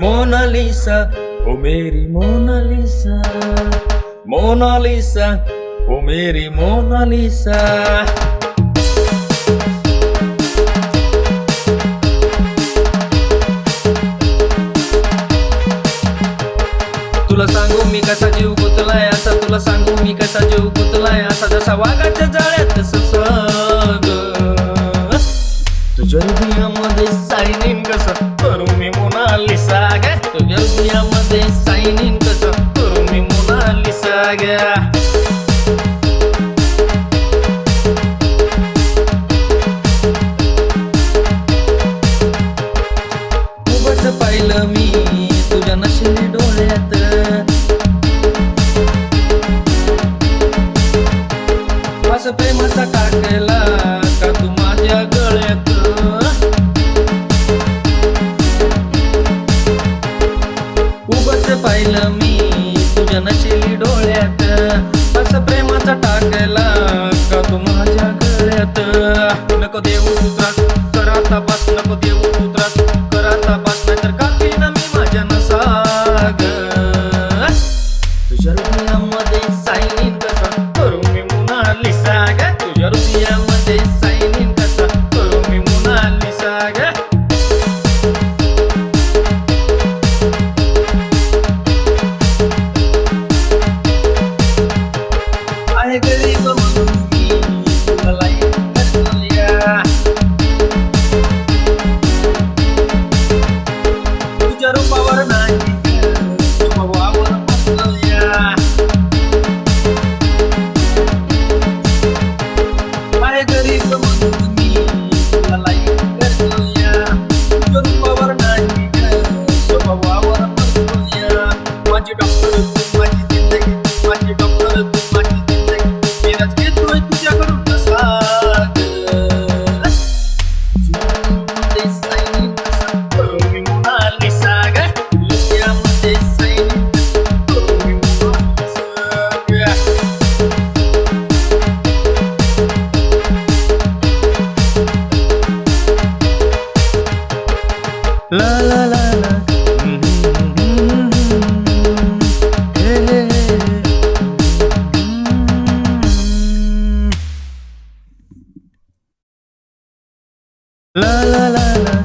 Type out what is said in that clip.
Mona Lisa ओ मेरी Mona Lisa Mona Lisa ओ मेरी मोनालिसा तुला सांगू मी कसा जीव गुतलाय असा तुला सांगू मी कसा जीव गुतलाय असा जसा वाघाच्या जाळ्यात सग. तुझ्या हृदयामध्ये साई नेम कसं असं प्रेमाचा काढलेला का तू माझ्या गळ्यात? उगच पाहिलं मी तुझ्या नशिली डोळ्यात. असं प्रेमाचा टाकला का तू माझ्या गळ्यात? नको देऊ करा त्रास कर आता बस नको देऊ I believe I'm. 啦啦啦啦。